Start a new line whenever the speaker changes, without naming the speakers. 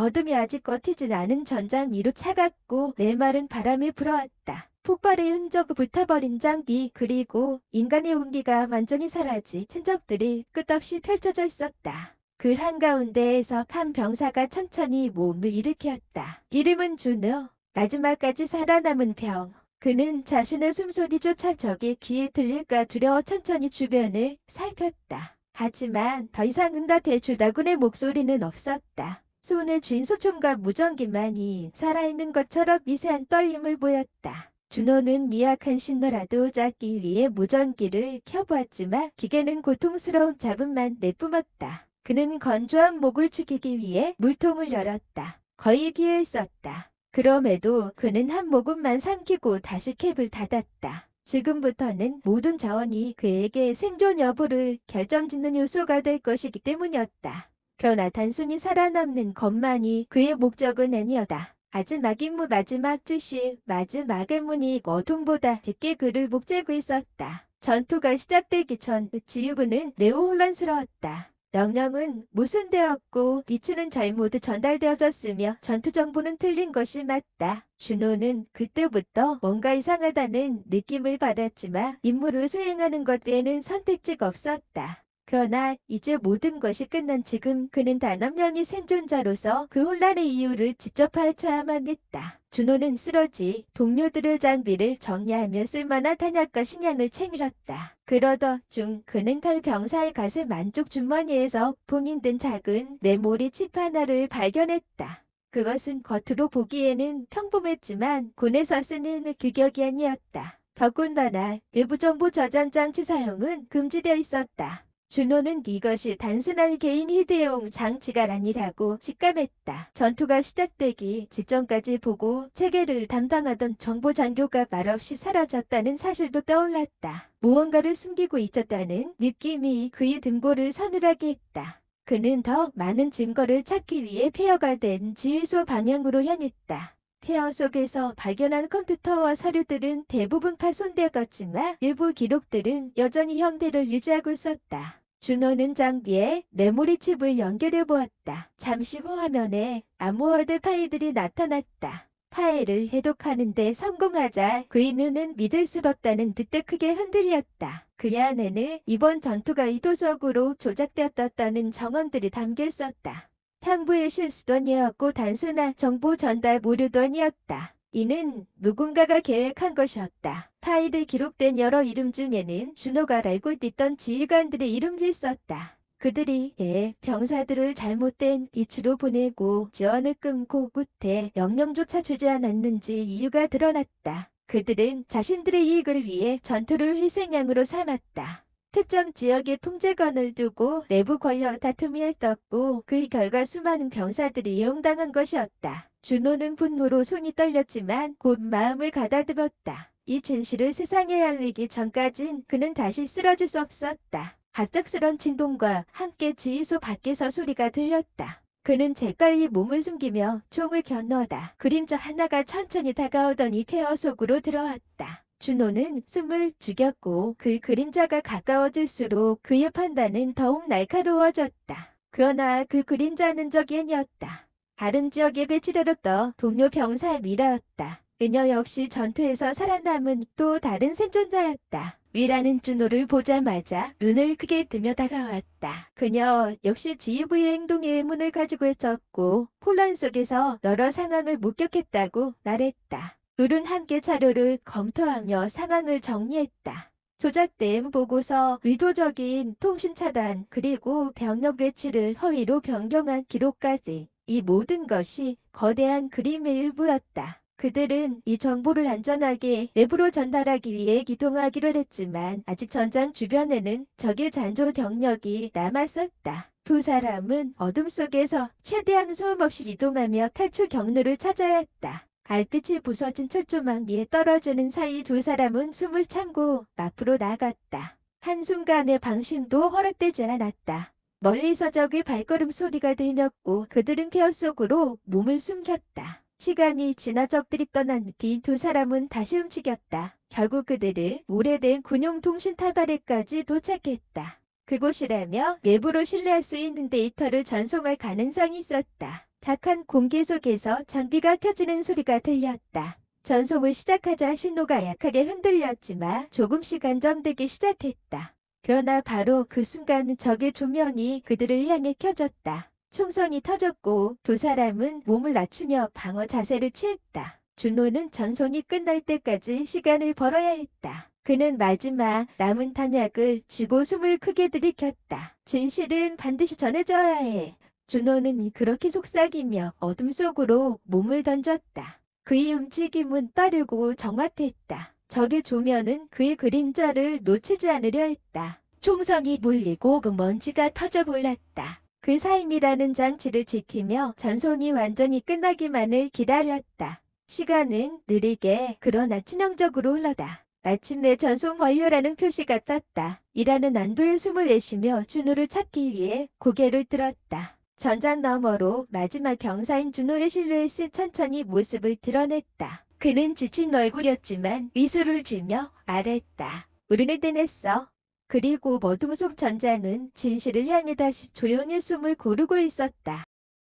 어둠이 아직 꺼지진 않은 전장 위로 차갑고 메마른 바람이 불어왔다. 폭발의 흔적 붙어버린 장비 그리고 인간의 온기가 완전히 사라진 흔적들이 끝없이 펼쳐져 있었다. 그 한가운데에서 한 병사가 천천히 몸을 일으켰다. 이름은 준호. 마지막까지 살아남은 병. 그는 자신의 숨소리조차 적의 귀에 들릴까 두려워 천천히 주변을 살폈다. 하지만 더 이상 응답해 주다군의 목소리는 없었다. 손에 쥔 소총과 무전기만이 살아있는 것처럼 미세한 떨림을 보였다. 준호는 미약한 신호라도 잡기 위해 무전기를 켜보았지만 기계는 고통스러운 잡음만 내뿜었다. 그는 건조한 목을 죽이기 위해 물통을 열었다. 거의 비어 있었다. 그럼에도 그는 한 모금만 삼키고 다시 캡을 닫았다. 지금부터는 모든 자원이 그에게 생존 여부를 결정짓는 요소가 될 것이기 때문이었다. 그러나 단순히 살아남는 것만이 그의 목적은 아니었다. 마지막 임무 마지막 지시 마지막의 문이 어둠보다 깊게 그를 목재고 있었다. 전투가 시작되기 전 지휘부는 매우 혼란스러웠다. 명령은 무순되었고 위치는 잘못 전달되어졌으며 전투 정보는 틀린 것이 맞다. 준호는 그때부터 뭔가 이상하다는 느낌을 받았지만 임무를 수행하는 것 외에는 선택지가 없었다. 그러나 이제 모든 것이 끝난 지금 그는 단 한 명의 생존자로서 그 혼란의 이유를 직접 파헤쳐야만 했다. 준호는 쓰러지 동료들의 장비를 정리하며 쓸만한 탄약과 식량을 채밀었다. 그러던 중 그는 탈 병사의 가슴 안쪽 주머니에서 봉인된 작은 메모리 칩 하나를 발견했다. 그것은 겉으로 보기에는 평범했지만 군에서 쓰는 규격이 아니었다. 더군다나 외부 정보 저장 장치 사용은 금지되어 있었다. 준호는 이것이 단순한 개인 휴대용 장치가 아니라고 직감했다. 전투가 시작되기 직전까지 보고 체계를 담당하던 정보 장교가 말없이 사라졌다는 사실도 떠올랐다. 무언가를 숨기고 있었다는 느낌이 그의 등골을 서늘하게 했다. 그는 더 많은 증거를 찾기 위해 폐허가 된 지휘소 방향으로 향했다. 폐허 속에서 발견한 컴퓨터와 서류들은 대부분 파손되었지만 일부 기록들은 여전히 형태를 유지하고 있었다. 준호는 장비에 메모리 칩을 연결해 보았다. 잠시 후 화면에 암호화된 파일들이 나타났다. 파일을 해독하는데 성공하자 그의 눈은 믿을 수 없다는 듯 크게 흔들렸다. 그 안에는 이번 전투가 의도적으로 조작되었다는 정언들이 담겨 있었다. 탕부의 실수도 아니었고 단순한 정보 전달 아니었다. 이는 누군가가 계획한 것이었다. 파일에 기록된 여러 이름 중에는 준호가 알고 있던 지휘관들의 이름도 있었다. 그들이 예, 병사들을 잘못된 위치로 보내고 지원을 끊고 끝에 명령조차 주지 않았는지 이유가 드러났다. 그들은 자신들의 이익을 위해 전투를 희생양으로 삼았다. 특정 지역의 통제권을 두고 내부 권력 다툼이 일떴고 그 결과 수많은 병사들이 이용당한 것이었다. 준호는 분노로 손이 떨렸지만 곧 마음을 가다듬었다. 이 진실을 세상에 알리기 전까진 그는 다시 쓰러질 수 없었다. 갑작스런 진동과 함께 지휘소 밖에서 소리가 들렸다. 그는 재빨리 몸을 숨기며 총을 겨누어다. 그림자 하나가 천천히 다가오더니 폐허 속으로 들어왔다. 준호는 숨을 죽였고 그 그림자가 가까워질수록 그의 판단은 더욱 날카로워졌다. 그러나 그 그림자는 적이 아니었다. 다른 지역의 배치되었던 동료 병사 미라였다. 그녀 역시 전투에서 살아남은 또 다른 생존자였다. 미라는 준호를 보자마자 눈을 크게 뜨며 다가왔다. 그녀 역시 지휘부의 행동에 의문을 가지고 있었고 혼란 속에서 여러 상황을 목격했다고 말했다. 둘은 함께 자료를 검토하며 상황을 정리했다. 조작된 보고서, 의도적인 통신 차단, 그리고 병력 배치를 허위로 변경한 기록까지 이 모든 것이 거대한 그림의 일부였다. 그들은 이 정보를 안전하게 내부로 전달하기 위해 기동하기로 했지만 아직 전장 주변에는 적의 잔조 병력이 남았었다. 두 사람은 어둠 속에서 최대한 소음 없이 이동하며 탈출 경로를 찾아야 했다. 달빛이 부서진 철조망 위에 떨어지는 사이 두 사람은 숨을 참고 앞으로 나갔다. 한순간의 방심도 허락되지 않았다. 멀리서 적의 발걸음 소리가 들렸고 그들은 폐허 속으로 몸을 숨겼다. 시간이 지나 적들이 떠난 뒤 두 사람은 다시 움직였다. 결국 그들은 오래된 군용통신 타바레까지 도착했다. 그곳이라며 외부로 신뢰할 수 있는 데이터를 전송할 가능성이 있었다. 탁한 공기 속에서 장비가 켜지는 소리가 들렸다. 전송을 시작하자 신호가 약하게 흔들렸지만 조금씩 안정되기 시작했다. 그러나 바로 그 순간 적의 조명이 그들을 향해 켜졌다. 총성이 터졌고 두 사람은 몸을 낮추며 방어 자세를 취했다. 준호는 전송이 끝날 때까지 시간을 벌어야 했다. 그는 마지막 남은 탄약을 쥐고 숨을 크게 들이켰다. 진실은 반드시 전해져야 해. 준호는 그렇게 속삭이며 어둠 속으로 몸을 던졌다. 그의 움직임은 빠르고 정확했다. 적의 조면은 그의 그림자를 놓치지 않으려 했다. 총성이 물리고 그 먼지가 터져 볼랐다. 그 사임이라는 장치를 지키며 전송이 완전히 끝나기만을 기다렸다. 시간은 느리게 그러나 치명적으로 흘러다. 마침내 전송 완료라는 표시가 떴다. 이라는 안도의 숨을 내쉬며 준호를 찾기 위해 고개를 들었다. 전장 너머로 마지막 경사인 준호의 실루엣이 천천히 모습을 드러냈다. 그는 지친 얼굴이었지만 미소를 지며 말했다. 우리는 떼냈어. 그리고 어둠 속 전장은 진실을 향해 다시 조용히 숨을 고르고 있었다.